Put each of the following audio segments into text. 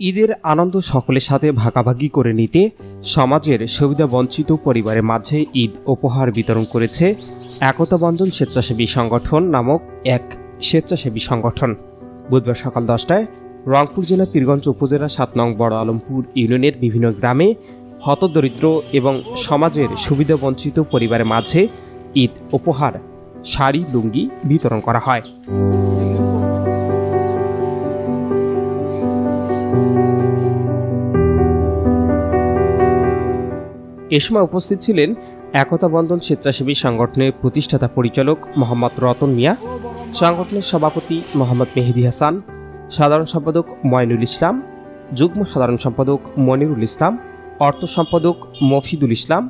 ঈদের আনন্দ সকলের সাথে ভাগাভাগি করে নিতে সমাজের সুবিধা বঞ্চিত পরিবারের মাঝে ঈদ উপহার বিতরণ করেছে একতা বন্ধন স্বেচ্ছাসেবী সংগঠন নামক এক স্বেচ্ছাসেবী সংগঠন। বুধবার সকাল দশটায় রংপুর জেলা পীরগঞ্জ উপজেলা সাত নং বড় আলমপুর ইউনিয়নের বিভিন্ন গ্রামে হতদরিদ্র এবং সমাজের সুবিধা বঞ্চিত পরিবারের মাঝে ঈদ উপহার, শাড়ি, লুঙ্গি বিতরণ করা হয়। এ সময় উপস্থিত ছিলেন একতা বন্ধন স্বেচ্ছাসেবী সংগঠনের প্রতিষ্ঠাতা পরিচালক মোহাম্মদ রতন মিয়া, সংগঠনের সভাপতি মোহাম্মদ মেহেদি হাসান, সাধারণ সম্পাদক ময়নুল ইসলাম, যুগ্ম সাধারণ সম্পাদক মনিরুল ইসলাম, অর্থ সম্পাদক মফিদুল ইসলাম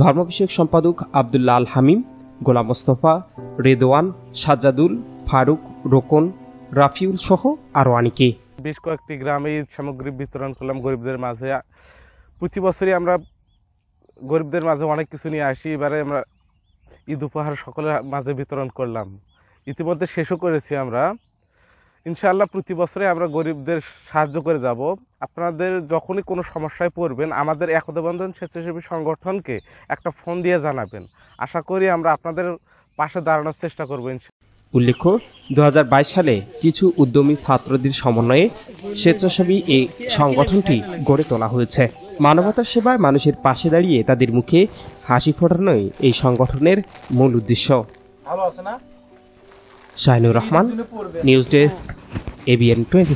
ধর্ম বিষয়ক সম্পাদক আবদুল্লাহ আল হামিম, গোলাম মোস্তফা রেদওয়ান সাজ্জাদুল, ফারুক, রোকন, রাফিউল সহ আরও অনেকে। বেশ কয়েকটি গ্রামে সামগ্রী বিতরণ করলাম গরিবদের মাঝে। প্রতি বছরই আমরা গরিবদের মাঝে অনেক কিছু নিয়ে আসি। এবারে আমরা ঈদ উপহার সকলের মাঝে বিতরণ করলাম। ইতিমধ্যে শেষও করেছি আমরা। ইনশাআল্লাহ প্রতি বছরে আমরা গরিবদের সাহায্য করে যাব। আপনাদের যখনই কোনো সমস্যায় পড়বেন, আমাদের একতা বন্ধন স্বেচ্ছাসেবী সংগঠনকে একটা ফোন দিয়ে জানাবেন। আশা করি আমরা আপনাদের পাশে দাঁড়ানোর চেষ্টা করব উল্লেখ্য দু হাজার বাইশ সালে কিছু উদ্যমী ছাত্রদের সমন্বয়ে স্বেচ্ছাসেবী এই সংগঠনটি গড়ে তোলা হয়েছে। মানবতার সেবায় মানুষের পাশে দাঁড়িয়ে তাদের মুখে হাসি ফোটানোই এই সংগঠনের মূল উদ্দেশ্য। Shahinur Rahman news desk ABN twenty